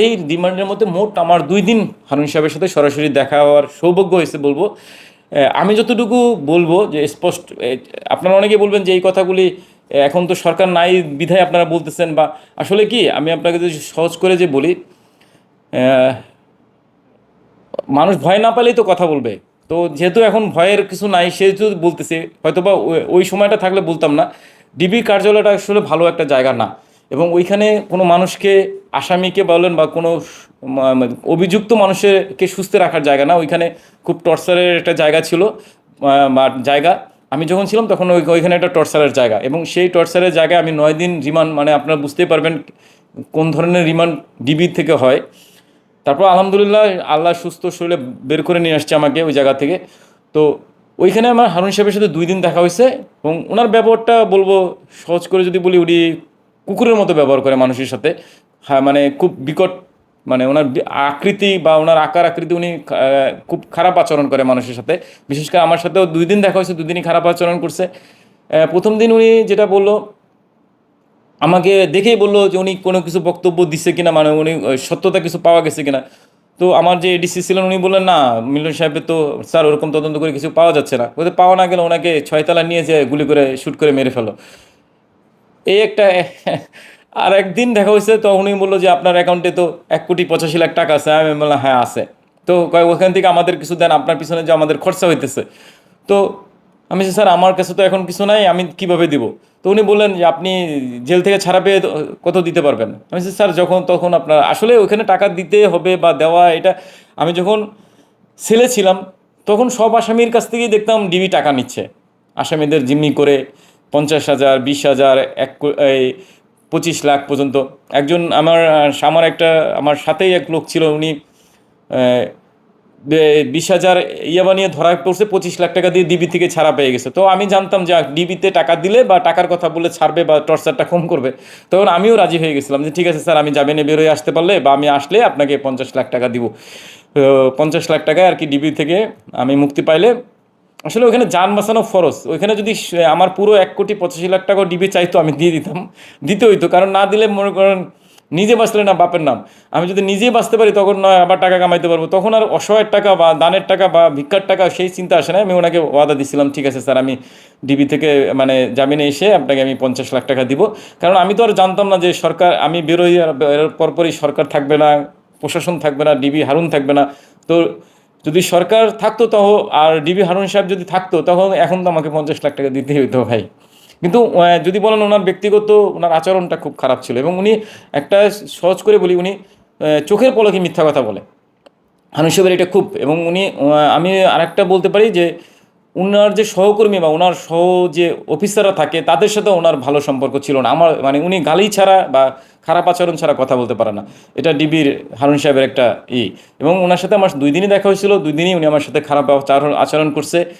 এই রিমান্ডের মধ্যে মোট আমার দুই দিন হারুন সাহেবের সাথে সরাসরি দেখা হওয়ার সৌভাগ্য হয়েছে বলব। আমি যতটুকু বলব যে স্পষ্ট আপনারা অনেকে বলবেন যে এই কথাগুলি এখন তো সরকার নাই বিধায় আপনারা বলতেছেন বা, আসলে কি, আমি আপনাকে যদি সহজ করে যে বলি মানুষ ভয় না পেলেই তো কথা বলবে। তো যেহেতু এখন ভয়ের কিছু নাই, সেহেতু বলতেছে, হয়তোবা ওই- ওই সময়টা থাকলে বলতাম না। ডিবি কার্যালয়টা আসলে ভালো একটা জায়গা না। এবং ওইখানে কোনো মানুষকে, আসামিকে বলেন বা কোনো অভিযুক্ত মানুষকে সুস্থ রাখার জায়গা না। ওইখানে খুব টর্চারের একটা জায়গা ছিল বা জায়গা। আমি যখন ছিলাম তখন ওই, ওইখানে একটা টর্চারের জায়গা এবং সেই টর্চারের জায়গায় আমি নয় দিন রিমান্ড মানে আপনারা বুঝতেই পারবেন কোন ধরনের রিমান্ড ডিবি থেকে হয়। তারপর আলহামদুলিল্লাহ আল্লাহ সুস্থ শরীরে বের করে নিয়ে আসছে আমাকে ওই জায়গা থেকে। তো ওইখানে আমার হারুন সাহেবের সাথে দুই দিন দেখা হয়েছে এবং ওনার ব্যবহারটা বলব সহজ করে যদি বলি, উনি কুকুরের মতো ব্যবহার করে মানুষের সাথে। হ্যাঁ মানে খুব বিকট মানে ওনার আকৃতি বা ওনার আকার আকৃতি উনি খুব খারাপ আচরণ করে মানুষের সাথে। বিশেষ করে আমার সাথেও দুই দিন দেখা হয়েছে দুই দিনই খারাপ আচরণ করছে। প্রথম দিন উনি যেটা বলল, আমাকে দেখেই বলল যে উনি কোনো কিছু বক্তব্য দিচ্ছে কিনা মানে উনি সত্যতা কিছু পাওয়া গেছে কিনা। তো আমার যে এডিসি ছিলেন উনি বললেন, না মিলন সাহেবের তো, স্যার, ওরকম তদন্ত করে কিছু পাওয়া যাচ্ছে না। ওদের পাওয়া না গেলে ওনাকে ছয়তলা নিয়ে যে গুলি করে শ্যুট করে মেরে ফেলো। এই একটা আর একদিন দেখা হয়েছে তো উনি বলল যে আপনার অ্যাকাউন্টে তো এক কোটি পঁচাশি লাখ টাকা আছে। আমি বললাম হ্যাঁ আছে। তো ওখান থেকে আমাদের কিছু দেন আপনার পিছনে যে আমাদের খরচা হইতেছে। তো আমি বলছি, স্যার আমার কাছে তো এখন কিছু নাই আমি কীভাবে দিব? তো উনি বললেন যে আপনি জেল থেকে ছাড়া পেয়ে কত দিতে পারবেন? আমি স্যার যখন তখন আপনার আসলে ওখানে টাকা দিতে হবে বা দেওয়া এটা আমি যখন ছেলে ছিলাম তখন সব আসামির কাছ থেকেই দেখতাম ডিবি টাকা নিচ্ছে। আসামিদের জিম্মি করে পঞ্চাশ হাজার, বিশ হাজার, এক এই পঁচিশ লাখ পর্যন্ত। একজন আমার আমার একটা, আমার সাথেই এক লোক ছিল, উনি বিশ হাজার ইয়ে বানিয়ে ধরা পড়ছে, পঁচিশ লাখ টাকা দিয়ে ডিবি থেকে ছাড়া পেয়ে গেছে। তো আমি জানতাম যে ডিবিতে টাকা দিলে বা টাকার কথা বলে ছাড়বে বা টর্চারটা কম করবে। তখন আমিও রাজি হয়ে গেছিলাম যে, ঠিক আছে স্যার, আমি জামিনে বেরোয় আসতে পারলে বা আমি আসলে আপনাকে পঞ্চাশ লাখ টাকা দিব। তো পঞ্চাশ লাখ টাকা আর কি ডিবি থেকে আমি মুক্তি পাইলে আসলে ওখানে যান বাঁচানো ফরজ। ওইখানে যদি আমার পুরো এক কোটি পঁচাশি লাখ টাকা ডিবি চাইতো, আমি দিয়ে দিতাম। দিতে হইতো, কারণ না দিলে মনে করেন নিজে বাঁচলে না বাপের নাম। আমি যদি নিজেই বাঁচতে পারি, তখন নয় আবার টাকা কামাইতে পারব। তখন আর অসহায়ের টাকা বা দানের টাকা বা ভিক্ষার টাকা সেই চিন্তা আসে না। আমি ওনাকে ওয়াদা দিছিলাম, ঠিক আছে স্যার, আমি ডিবি থেকে মানে জামিনে এসে আপনাকে আমি পঞ্চাশ লাখ টাকা দিব। কারণ আমি তো আর জানতাম না যে সরকার, আমি বেরোই আর পরপরই সরকার থাকবে না, প্রশাসন থাকবে না, ডিবি হারুন থাকবে না। তো যদি সরকার থাকতো তখন আর ডিবি হারুন সাহেব যদি থাকতো, তখন এখন তো আমাকে পঞ্চাশ লাখ টাকা দিতে হইতো ভাই। কিন্তু যদি বলেন ওনার ব্যক্তিগত, ওনার আচরণটা খুব খারাপ ছিল এবং উনি একটা সহজ করে বলি, উনি চোখের পলকে মিথ্যা কথা বলে। হানুসবের এটা খুব, এবং উনি আমি আরেকটা বলতে পারি যে ওনার যে সহকর্মী বা ওনার সহ যে অফিসাররা থাকে, তাদের সাথে ওনার ভালো সম্পর্ক ছিল না। আমার মানে উনি গালি ছাড়া বা খারাপ আচরণ ছাড়া কথা বলতে পারে না। এটা ডিবির হারুন সাহেবের একটা ই। এবং ওনার সাথে আমার দুই দিনই দেখা হয়েছিল। দুই দিনই উনি আমার সাথে খারাপ আচরণ আচরণ করছে।